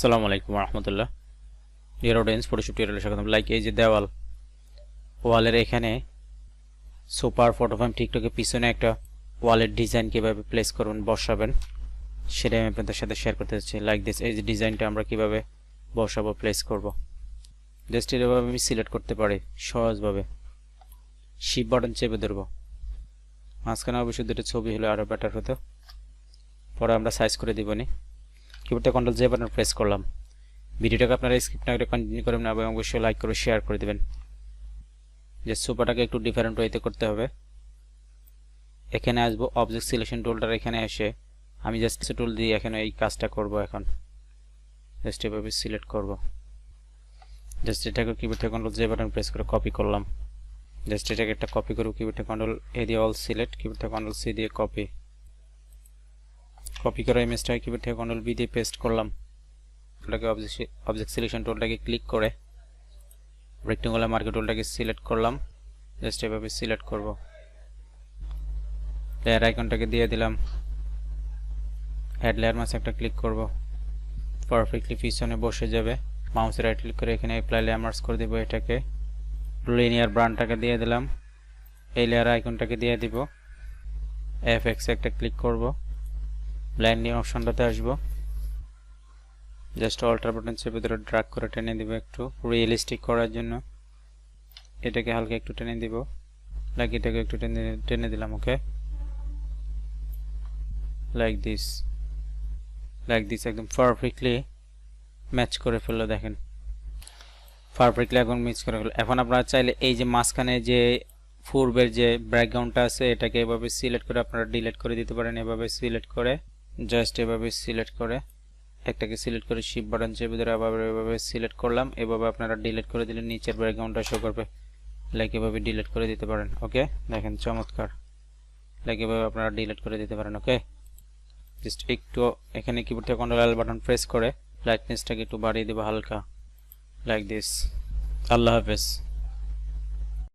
আসসালামু আলাইকুম রহমতুল্লাহ ডিয়ার অডিয়েন্স ফটোশুট টিউটোরিয়ালে স্বাগতম। লাইক এই যে দেওয়াল, ওয়ালের এখানে সুপার ফটোফ্রেম টিকটকের পিছনে একটা ওয়ালের ডিজাইন কীভাবে প্লেস করবেন বসাবেন, সেটাই আমি আপনাদের সাথে শেয়ার করতে চাচ্ছি লাইক দিস এই যে ডিজাইনটা আমরা কীভাবে বসাবো প্লেস করব। জাস্ট এভাবে আমি সিলেক্ট করতে পারি, সহজভাবে। শিপ বাটন চেপে ধরবো। মাঝখানে অবশ্যই দুটো ছবি হলে আরও বেটার হতো। পরে আমরা সাইজ করে দিবনি কিবোর্ডটা কন্ট্রোল জে বাটন প্রেস করলাম। ভিডিওটাকে আপনারা স্ক্রিপ্ট না করে কন্টিনিউ করবেন এবং অবশ্যই লাইক করে শেয়ার করে দেবেন। যে সুপারটাকে একটু ডিফারেন্ট ওয়েতে করতে হবে। এখানে আসব অবজেক্ট সিলেকশন টুলটার এখানে এসে আমি জাস্ট টুল দিয়ে এখানে এই কাজটা করব এখন। জাস্ট এভাবে সিলেক্ট করব। জাস্ট এটাকে keyboard control J button press করে কপি করলাম। জাস্ট এটাকে একটা কপি করব কিবোর্ড কন্ট্রোল এ দিয়ে all select keyboard control C দিয়ে কপি কপি করা ইমেজটা কিবোর্ড থেকে কন্ট্রোল বি দিয়ে পেস্ট করলাম। ওটাকে অবজেক্ট সিলেকশন টুলটাকে ক্লিক করে রেক্টেঙ্গুলার মার্কেট টুলটাকে সিলেক্ট করলাম। জাস্ট এভাবে সিলেক্ট করব। লেয়ার আইকনটাকে দিয়ে দিলাম। হেড লেয়ার মাসে একটা ক্লিক করব। পারফেক্টলি পিছনে বসে যাবে। মাউসে রাইট ক্লিক করে এখানে অ্যাপ্লাই লেয়ার মার্কস করে দেবো এটাকে। লিনিয়ার ব্রান্ডটাকে দিয়ে দিলাম। এই লেয়ার আইকনটাকে দিয়ে দিব। এফ এক্স একটা ক্লিক করব। ব্ল্যান্ডিং অপশনটাতে আসব। জাস্ট অল্টার বাটন চেপে ধরে ড্রাগ করে টেনে দিব একটু। রিয়েলিস্টিক করার জন্য। এটাকে হালকা একটু টেনে দিব। লাইক এটাকে একটু টেনে টেনে দিলাম okay like this like this একদম পারফেক্টলি ম্যাচ করে ফেলল, দেখেন। পারফেক্টলি এখন ম্যাচ করে ফেলল। এখন আপনারা চাইলে এই যে মাঝখানে যে পূর্বের যে ব্যাকগ্রাউন্ডটা আছে, এটাকে এভাবে সিলেক্ট করে আপনারা ডিলেট করে দিতে পারেন। এভাবে সিলেক্ট করে জাস্ট এভাবে সিলেক্ট করে, একটাকে সিলেক্ট করে শিপ বাটন চেপে ধরে আবার এভাবে সিলেক্ট করলাম। এভাবে আপনারা ডিলিট করে দিলে নিচের ব্যাকগ্রাউন্ডটা শো করবে। লাইক এভাবে ডিলিট করে দিতে পারেন ওকে দেখেন চমৎকার। লাইক এভাবে আপনারা ডিলিট করে দিতে পারেন ওকে জাস্ট একটু এখানে কিবোর্ড থেকে কন্ট্রোল বাটন প্রেস করে লাইটনেসটাকে একটু বাড়িয়ে দেবো হালকা। লাইক দিস আল্লাহ হাফেজ।